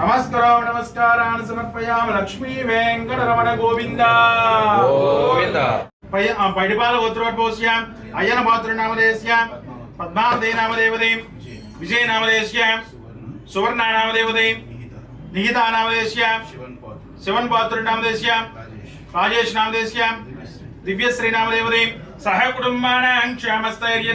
నమస్కారం నమస్కారాన్ని సమర్పయామి లక్ష్మీ వెంకటరమణ గోవింద గోవింద. ఆ, పైడిపాల గోత్రోద్భవస్యాం అయ్యన పాత్ర నామదేశ్యాం పద్మావదే నామదేవదేం విజయ నామదేశ్యాం సువర్ణ నామదేవదేం నిహితా నామదేశ్యాం శివన్ పాత్ర నామదేశ్యాం రాజేష్ నామదేశ్యాం దివ్యశ్రీ నామదేవదేం సహ కుటుంబానాం క్షేమస్థైర్య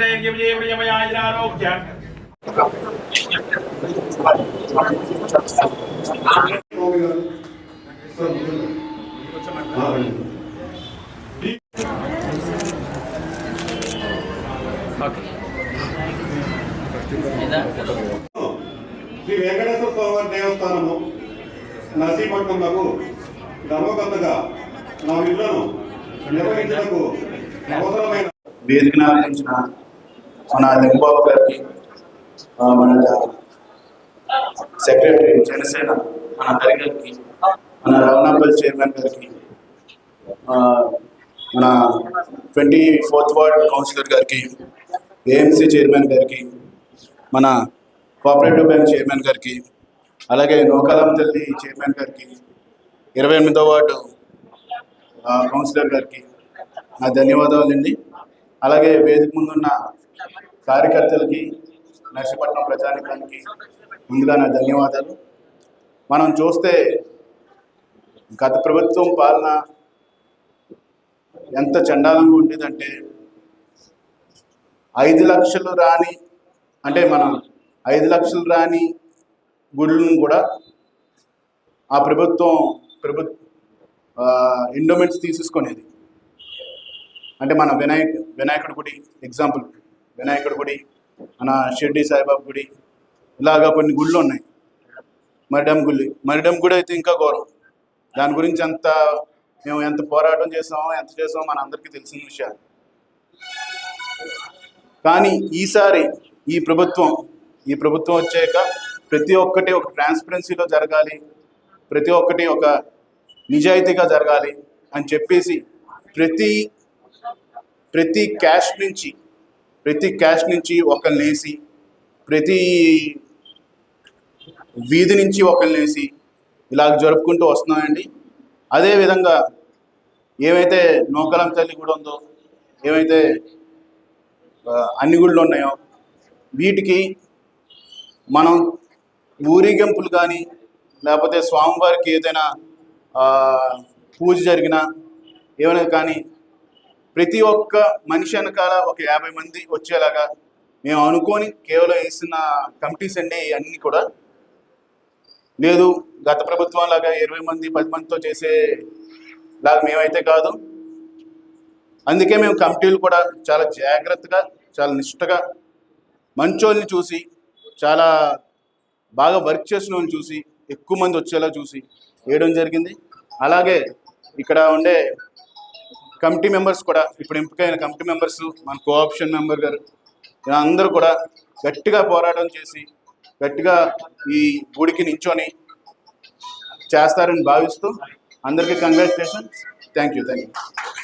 శ్రీ వెంకటేశ్వర స్వామివారి దేవస్థానము నర్సీపట్నంలో ధర్మబద్ధగా నా ఇళ్ళను నిర్వహించడానికి అవసరమైన వేదికను ఆరంభించిన మన లింబాబు గారికి మన సెక్రటరీ జనసేన మన హరి గారికి మన రవణాపల్ చైర్మన్ గారికి మన ట్వంటీ ఫోర్త్ వార్డ్ కౌన్సిలర్ గారికి ఏఎంసీ చైర్మన్ గారికి మన కోఆపరేటివ్ బ్యాంక్ చైర్మన్ గారికి అలాగే నోకాలం తల్లి చైర్మన్ గారికి ఇరవై ఎనిమిదో వార్డు కౌన్సిలర్ గారికి నా ధన్యవాదాలండి. అలాగే వేదిక ముందున్న కార్యకర్తలకి నర్సీపట్నం ప్రజానికానికి ముందుగా నా ధన్యవాదాలు. మనం చూస్తే గత ప్రభుత్వం పాలన ఎంత చండాలంగా ఉండేదంటే ఐదు లక్షలు రాని అంటే మనం ఐదు లక్షలు రాని గుళ్ళను కూడా ఆ ప్రభుత్వం ప్రభు ఎండోమెంట్స్ తీసేసుకునేది. అంటే మన వినాయక్ వినాయకుడి గుడి ఎగ్జాంపుల్ వినాయకుడి గుడి మన షిర్డి సాయిబాబా గుడి ఇలాగా కొన్ని గుళ్ళు ఉన్నాయి. మరిడమ్ గుడి మరిడమ్ గుడి అయితే ఇంకా ఘోరం. దాని గురించి ఎంత మేము ఎంత పోరాటం చేసామో ఎంత చేసామో మన అందరికీ తెలిసిన విషయాలు. కానీ ఈసారి ఈ ప్రభుత్వం ఈ ప్రభుత్వం వచ్చాక ప్రతి ఒక్కటి ఒక ట్రాన్స్పరెన్సీలో జరగాలి ప్రతి ఒక్కటి ఒక నిజాయితీగా జరగాలి అని చెప్పేసి ప్రతి ప్రతి క్యాష్ నుంచి ప్రతి క్యాష్ నుంచి ఒకరిని వేసి ప్రతి వీధి నుంచి ఒకరిని వేసి ఇలా జరుపుకుంటూ వస్తున్నామండి. అదేవిధంగా ఏమైతే నూకలం తల్లి గుడి ఉందో ఏమైతే అన్ని గుళ్ళు ఉన్నాయో వీటికి మనం ఊరేగింపులు కానీ లేకపోతే స్వామివారికి ఏదైనా పూజ జరిగినా ఏమైనా కానీ ప్రతి ఒక్క మనిషి వెనకాల ఒక యాభై మంది వచ్చేలాగా మేము అనుకొని కేవలం వేసిన కమిటీస్ అండి అన్నీ కూడా. లేదు గత ప్రభుత్వం లాగా ఇరవై మంది పది మందితో చేసే లాగా మేమైతే కాదు. అందుకే మేము కమిటీలు కూడా చాలా జాగ్రత్తగా చాలా నిష్టగా మంచోళ్ళని చూసి చాలా బాగా వర్క్ చేసిన వాళ్ళని చూసి ఎక్కువ మంది వచ్చేలా చూసి వేయడం జరిగింది. అలాగే ఇక్కడ ఉండే కమిటీ మెంబర్స్ కూడా ఇప్పుడు ఎంపికైన కమిటీ మెంబర్స్ మన కోఆప్షన్ మెంబర్ గారు అందరూ కూడా గట్టిగా పోరాటం చేసి గట్టిగా ఈ గుడికి నించొని చేస్తారని భావిస్తూ అందరికీ congratulations thank you thank you